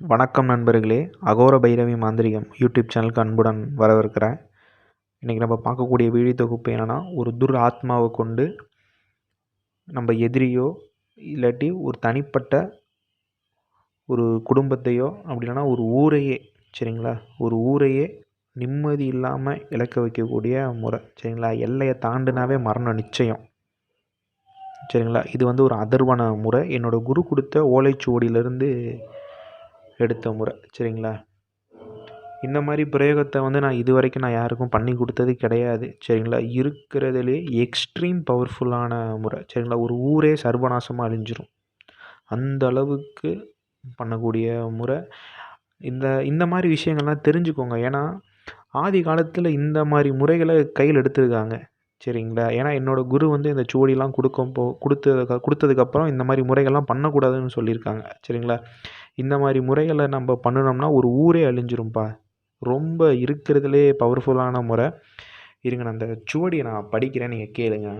வணக்கம் நண்பர்களே. அகோர பைரவி மாந்திரிகம் யூடியூப் சேனலுக்கு அன்புடன் வரவிருக்கிறேன் இன்றைக்கி நம்ம பார்க்கக்கூடிய வீடியோ தொகுப்பு என்னென்னா ஒரு துர் ஆத்மாவை கொண்டு நம்ம எதிரியோ இல்லாட்டி ஒரு தனிப்பட்ட ஒரு குடும்பத்தையோ அப்படி இல்லைன்னா ஒரு ஊரையே சரிங்களா? ஒரு ஊரையே நிம்மதி இல்லாமல் இழக்க வைக்கக்கூடிய முறை சரிங்களா? எல்லையை தாண்டினாவே மரணம் நிச்சயம். சரிங்களா? இது வந்து ஒரு அதர்வான முறை. என்னோடய குரு கொடுத்த ஓலைச்சுவடியிலேருந்து எடுத்த முறை சரிங்களா? இந்த மாதிரி பிரயோகத்தை வந்து நான் இது வரைக்கும் நான் யாருக்கும் பண்ணி கொடுத்தது கிடையாது சரிங்களா? இருக்கிறதுலே எக்ஸ்ட்ரீம் பவர்ஃபுல்லான முறை சரிங்களா? ஒரு ஊரே சர்வநாசமாக அழிஞ்சிரும். அந்த அளவுக்கு பண்ணக்கூடிய முறை. இந்த இந்த மாதிரி விஷயங்கள்லாம் தெரிஞ்சுக்கோங்க. ஏன்னா ஆதி காலத்தில் இந்த மாதிரி முறைகளை கையில் எடுத்திருக்காங்க. சரிங்களா? ஏன்னா என்னோடய குரு வந்து இந்த சுவடிலாம் கொடுக்கும் போ கொடுத்ததுக்கு கொடுத்ததுக்கப்புறம் இந்த மாதிரி முறைகள்லாம் பண்ணக்கூடாதுன்னு சொல்லியிருக்காங்க. சரிங்களா? இந்த மாதிரி முறைகளை நம்ம பண்ணினோம்னா ஒரு ஊரே அழிஞ்சிரும்ப்பா ரொம்ப இருக்கிறதுலே பவர்ஃபுல்லான முறை. இருங்க நான் அந்த சுவடியை நான் படிக்கிறேன் நீங்கள் கேளுங்க.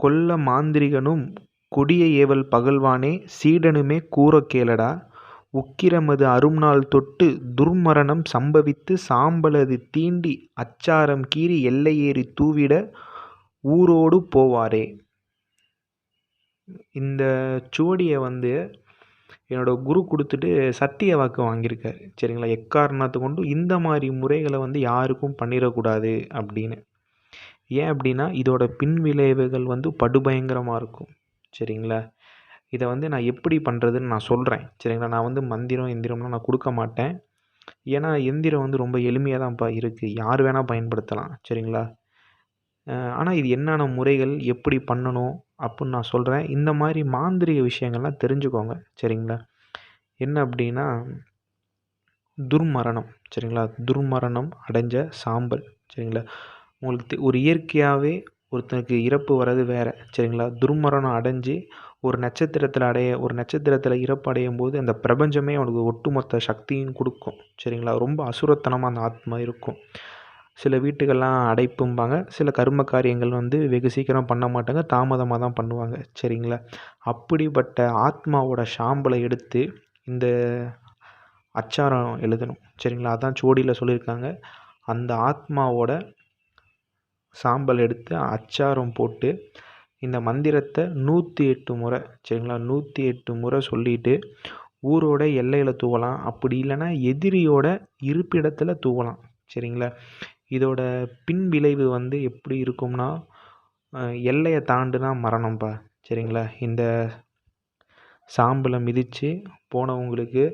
கொல்ல மாந்திரிகனும் கொடிய ஏவல் பகல்வானே சீடனுமே கூற கேளடா. உக்கிரமது அரும்நாள் தொட்டு துர்மரணம் சம்பவித்து சாம்பலது தீண்டி அச்சாரம் கீறி எல்லையேறி தூவிட ஊரோடு போவாரே. இந்த சுவடியை வந்து என்னோடய குரு கொடுத்துட்டு சத்திய வாக்கு வாங்கியிருக்காரு. சரிங்களா? எக்காரணத்தை கொண்டு இந்த மாதிரி முறைகளை வந்து யாருக்கும் பண்ணிடக்கூடாது அப்படின்னு. ஏன் அப்படின்னா இதோட பின் விளைவுகள் வந்து படுபயங்கரமாக இருக்கும். சரிங்களா? இதை வந்து நான் எப்படி பண்ணுறதுன்னு நான் சொல்கிறேன் சரிங்களா? நான் வந்து மந்திரம் எந்திரம்லாம் நான் கொடுக்க மாட்டேன். ஏன்னா எந்திரம் வந்து ரொம்ப எளிமையாக தான்ப்பா இருக்குது யார் வேணால் பயன்படுத்தலாம். சரிங்களா? ஆனால் இது என்னென்ன முறைகள் எப்படி பண்ணணும் அப்புடின்னு நான் சொல்கிறேன் இந்த மாதிரி மாந்திரிக விஷயங்கள்லாம் தெரிஞ்சுக்கோங்க. சரிங்களா? என்ன அப்படின்னா துர்மரணம். சரிங்களா? துர்மரணம் அடைஞ்ச சாம்பல். சரிங்களா? உங்களுக்கு ஒரு இயற்கையாகவே ஒருத்தனுக்கு இறப்பு வர்றது வேறு சரிங்களா? துர்மரணம் அடைஞ்சு ஒரு நட்சத்திரத்தில் அடைய ஒரு நட்சத்திரத்தில் இறப்பு அடையும் போது அந்த பிரபஞ்சமே அவனுக்கு ஒட்டுமொத்த சக்தியும் கொடுக்கும் சரிங்களா? ரொம்ப அசுரத்தனமாக அந்த ஆத்மா இருக்கும். சில வீட்டுக்கெல்லாம் அடைப்பும்பாங்க. சில கர்ம காரியங்கள் வந்து வெகு சீக்கிரம் பண்ண மாட்டாங்க. தாமதமாக தான் பண்ணுவாங்க சரிங்களா? அப்படிப்பட்ட ஆத்மாவோட சாம்பலை எடுத்து இந்த அச்சாரம் எழுதணும் சரிங்களா? அதான் சோடியில் சொல்லியிருக்காங்க. அந்த ஆத்மாவோட சாம்பல் எடுத்து அச்சாரம் போட்டு இந்த மந்திரத்தை நூற்றி எட்டு முறை சரிங்களா? நூற்றி எட்டு முறை சொல்லிவிட்டு ஊரோட எல்லையில் தூவலாம். அப்படி இல்லைன்னா எதிரியோட இருப்பிடத்தில் தூவலாம் சரிங்களா? இதோட பின் விளைவு வந்து எப்படி இருக்கும்னா எல்லையை தாண்டுனா மரணம்ப்பா சரிங்களா? இந்த சாம்பலை மிதித்து போனவங்களுக்கு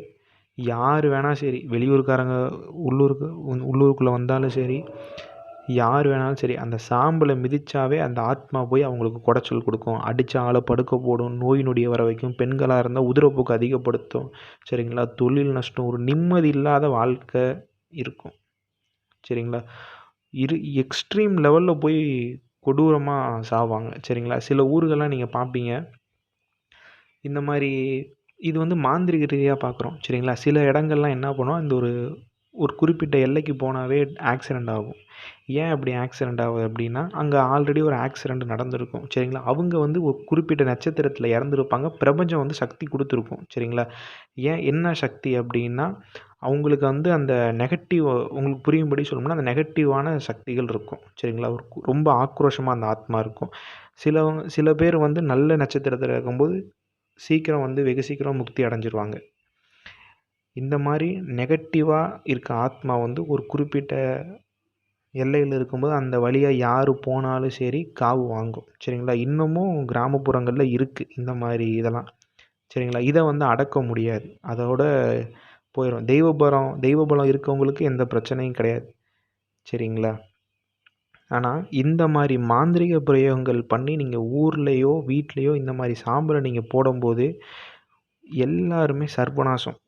யார் வேணால் சரி வெளியூர்காரங்க உள்ளூருக்கு உள்ளூருக்குள்ளே வந்தாலும் சரி யார் வேணாலும் சரி அந்த சாம்பலை மிதித்தாவே அந்த ஆத்மா போய் அவங்களுக்கு குடைச்சல் கொடுக்கும். அடித்த ஆளை படுக்க போடும் நோய் நொடியை வர வைக்கும் பெண்களாக இருந்தால் உதிரப்போக்கு அதிகப்படுத்தும். சரிங்களா? தொழில் நஷ்டம் ஒரு நிம்மதி இல்லாத வாழ்க்கை இருக்கும். சரிங்களா? இரு எக்ஸ்ட்ரீம் லெவலில் போய் கொடூரமாக சாவாங்க. சரிங்களா? சில ஊர்களெலாம் நீங்கள் பார்ப்பீங்க இந்த மாதிரி இது வந்து மாந்திரிக ரீதியாக பார்க்குறோம் சரிங்களா? சில இடங்கள்லாம் என்ன பண்ணுவோம்? இந்த ஒரு ஒரு குறிப்பிட்ட எல்லைக்கு போனாவே ஆக்சிடெண்ட் ஆகும். ஏன் அப்படி ஆக்சிடெண்ட் ஆகுது அப்படின்னா அங்கே ஆல்ரெடி ஒரு ஆக்சிடெண்ட் நடந்திருக்கும். சரிங்களா? அவங்க வந்து ஒரு குறிப்பிட்ட நட்சத்திரத்தில் இறந்துருப்பாங்க. பிரபஞ்சம் வந்து சக்தி கொடுத்துருக்கும். சரிங்களா? ஏன்? என்ன சக்தி அப்படின்னா அவங்களுக்கு வந்து அந்த நெகட்டிவ் உங்களுக்கு புரியும்படி சொல்லணும்னா அந்த நெகட்டிவான சக்திகள் இருக்கும். சரிங்களா? ஒரு ரொம்ப ஆக்ரோஷமாக அந்த ஆத்மா இருக்கும். சிலவங்க சில பேர் வந்து நல்ல நட்சத்திரத்தில் இருக்கும்போது சீக்கிரம் வந்து வெகு சீக்கிரம் முக்தி அடைஞ்சிருவாங்க. இந்த மாதிரி நெகட்டிவாக இருக்க ஆத்மா வந்து ஒரு குறிப்பிட்ட எல்லையில் இருக்கும்போது அந்த வழியாக யார் போனாலும் சரி காவு வாங்கும். சரிங்களா? இன்னமும் கிராமப்புறங்களில் இருக்குது இந்த மாதிரி இதெல்லாம். சரிங்களா? இதை வந்து அடக்க முடியாது. அதோட போயிடும் தெய்வபலம் தெய்வபலம் இருக்கவங்களுக்கு எந்த பிரச்சனையும் கிடையாது. சரிங்களா? ஆனால் இந்த மாதிரி மாந்திரிக பிரயோகங்கள் பண்ணி நீங்கள் ஊர்லேயோ வீட்லேயோ இந்த மாதிரி சாம்பலை நீங்கள் போடும்போது எல்லாருமே சர்பநாசம்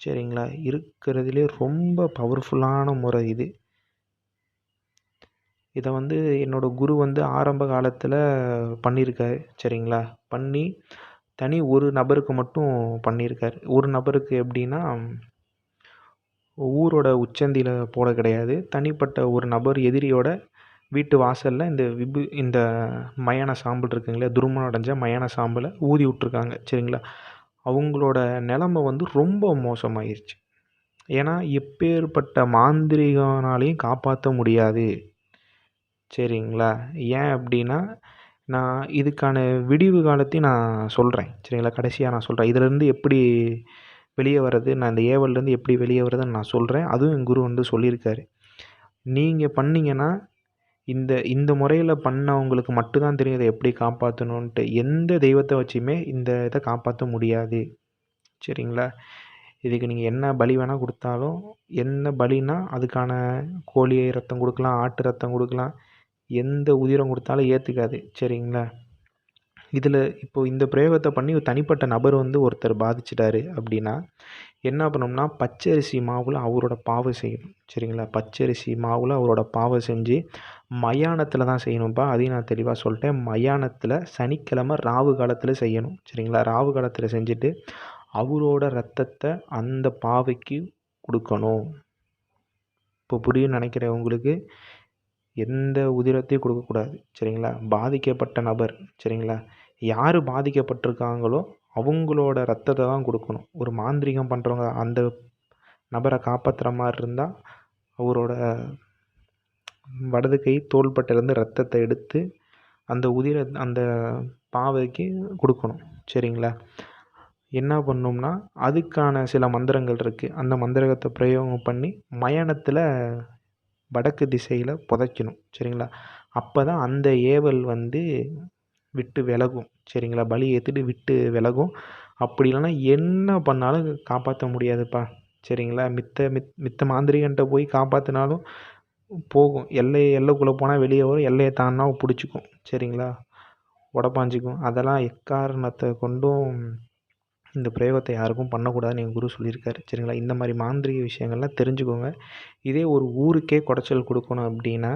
சரிங்களா? இருக்கிறதுலே ரொம்ப பவர்ஃபுல்லான முறை இது. இதை வந்து என்னோடய குரு வந்து ஆரம்ப காலத்தில் பண்ணியிருக்காரு சரிங்களா? பண்ணி தனி ஒரு நபருக்கு மட்டும் பண்ணியிருக்காரு ஒரு நபருக்கு எப்படின்னா ஊரோட உச்சந்தியில் போட கிடையாது. தனிப்பட்ட ஒரு நபர் எதிரியோட வீட்டு வாசலில் இந்த விபு இந்த மயான சாம்பல் இருக்குங்களே துருமணம் அடைஞ்ச மயான சாம்பலை ஊதி விட்ருக்காங்க சரிங்களா? அவங்களோட நிலமை வந்து ரொம்ப மோசமாயிருச்சு. ஏன்னா எப்பேற்பட்ட மாந்திரிகனாலையும் காப்பாற்ற முடியாது. சரிங்களா? ஏன் அப்படின்னா நான் இதுக்கான விடிவு காலத்தையும் நான் சொல்கிறேன் சரிங்களா? கடைசியாக நான் சொல்கிறேன் இதிலேருந்து எப்படி வெளியே வர்றது நான் இந்த ஏவல்லேருந்து எப்படி வெளியே வர்றதுன்னு நான் சொல்கிறேன் அதுவும் என் குரு வந்து சொல்லியிருக்காரு. நீங்கள் பண்ணீங்கன்னா இந்த இந்த முறையில் பண்ணவங்களுக்கு மட்டும்தான் தெரியும் இதை எப்படி காப்பாற்றணுன்ட்டு எந்த தெய்வத்தை வச்சுமே இந்த இதை காப்பாற்ற முடியாது. சரிங்களா? இதுக்கு நீங்கள் என்ன பலி வேணால் கொடுத்தாலும் என்ன பலினா அதுக்கான கோழி ரத்தம் கொடுக்கலாம் ஆட்டு ரத்தம் கொடுக்கலாம் எந்த உதிரம் கொடுத்தாலும் ஏற்றுக்காது சரிங்களா? இதில் இப்போது இந்த பிரயோகத்தை பண்ணி ஒரு தனிப்பட்ட நபர் வந்து ஒருத்தர் பாதிச்சிட்டாரு அப்படின்னா என்ன பண்ணணும்னா பச்சரிசி மாவில் அவரோட பாவை செய்யணும். சரிங்களா? பச்சரிசி மாவில் அவரோட பாவை செஞ்சு மயானத்தில் தான் செய்யணும்ப்பா அதையும் நான் தெளிவாக சொல்லிட்டேன். மயானத்தில் சனிக்கிழமை ராவு காலத்தில் செய்யணும். சரிங்களா? ராவு காலத்தில் செஞ்சுட்டு அவரோட ரத்தத்தை அந்த பாவைக்கு கொடுக்கணும். இப்போ புரியும் நினைக்கிறேன் உங்களுக்கு. எந்த உதிரத்தையும் கொடுக்கக்கூடாது சரிங்களா? பாதிக்கப்பட்ட நபர் சரிங்களா? யார் பாதிக்கப்பட்டிருக்காங்களோ அவங்களோட ரத்தத்தை தான் கொடுக்கணும். ஒரு மாந்திரீகம் பண்ணுறவங்க அந்த நபரை காப்பாற்றுற மாதிரி இருந்தால் அவரோட வடது கை தோள்பட்டிலேருந்து ரத்தத்தை எடுத்து அந்த உதிர அந்த பாவைக்கு கொடுக்கணும். சரிங்களா? என்ன பண்ணோம்னா அதுக்கான சில மந்திரங்கள் இருக்குது அந்த மந்திரத்தை பிரயோகம் பண்ணி மயானத்தில் வடக்கு திசையில் புதைக்கணும் சரிங்களா? அப்போ தான் அந்த ஏவல் வந்து விட்டு விலகும் சரிங்களா? பலி ஏற்றுட்டு விட்டு விலகும். அப்படி இல்லைன்னா என்ன பண்ணாலும் காப்பாற்ற முடியாதுப்பா சரிங்களா? மித்த மித் மித்த மாந்திரிகன்ட்ட போய் காப்பாற்றினாலும் போகும். எல்லை எல்லைக்குள்ளே போனால் வெளியே வரும். எல்லையை தாண்டினா பிடிச்சிக்கும் சரிங்களா? உடப்பாஞ்சிக்கும். அதெல்லாம் எக்காரணத்தை கொண்டும் இந்த பிரயோகத்தை யாருக்கும் பண்ணக்கூடாதுன்னு எங்கள் குரு சொல்லியிருக்காரு. சரிங்களா? இந்த மாதிரி மாந்திரிக விஷயங்கள்லாம் தெரிஞ்சுக்கோங்க. இதே ஒரு ஊருக்கே குடைச்சல் கொடுக்கணும் அப்படின்னா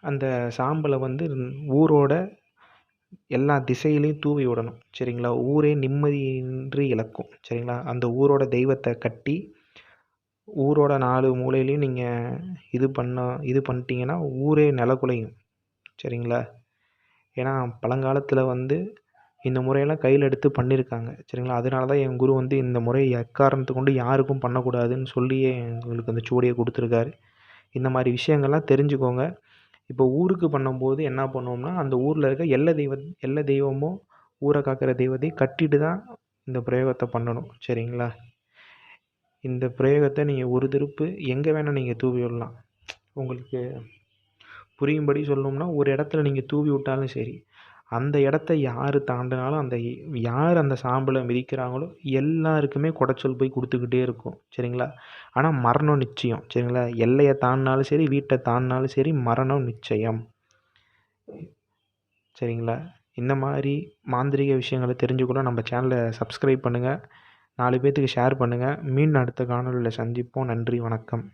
அந்த சாம்பலை வந்து ஊரோட எல்லா திசையிலையும் தூவி விடணும். சரிங்களா? ஊரே நிம்மதியின்றி இழக்கும். சரிங்களா? அந்த ஊரோட தெய்வத்தை கட்டி ஊரோட நாலு மூலையிலையும் நீங்கள் இது பண்ண இது பண்ணிட்டீங்கன்னா ஊரே நிலகுலையும் சரிங்களா? ஏன்னா பழங்காலத்தில் வந்து இந்த முறையெல்லாம் கையில் எடுத்து பண்ணியிருக்காங்க. சரிங்களா? அதனால தான் என் குரு வந்து இந்த முறையை எக்காரணத்தை கொண்டு யாருக்கும் பண்ணக்கூடாதுன்னு சொல்லியே எங்களுக்கு அந்த சுவடியை கொடுத்துருக்காரு. இந்த மாதிரி விஷயங்கள்லாம் தெரிஞ்சுக்கோங்க. இப்போ ஊருக்கு பண்ணும்போது என்ன பண்ணுவோம்னா அந்த ஊரில் இருக்க எல்லை தெய்வ எல்லை தெய்வமோ ஊரை காக்கிற தெய்வத்தையும் கட்டிட்டு தான் இந்த பிரயோகத்தை பண்ணணும். சரிங்களா? இந்த பிரயோகத்தை நீங்கள் ஒரு திருப்பு எங்கே வேணால் நீங்கள் தூவி விடலாம். உங்களுக்கு புரியும்படி சொல்லணும்னா ஒரு இடத்துல நீங்கள் தூவி விட்டாலும் சரி அந்த இடத்த யார் தாண்டினாலும் அந்த யார் அந்த சாம்பலை மிதிக்கிறாங்களோ எல்லாருக்குமே குடைச்சல் போய் கொடுத்துக்கிட்டே இருக்கும். சரிங்களா? ஆனால் மரணம் நிச்சயம். சரிங்களா? எல்லையை தாண்டினாலும் சரி வீட்டை தாண்டினாலும் சரி மரணம் நிச்சயம். சரிங்களா? இந்த மாதிரி மாந்திரீக விஷயங்களை தெரிஞ்சுக்கொள்ள நம்ம சேனலை சப்ஸ்கிரைப் பண்ணுங்கள் நாலு பேர்த்துக்கு ஷேர் பண்ணுங்கள் மீண்டும் அடுத்த காணொலியில் சந்திப்போம். நன்றி வணக்கம்.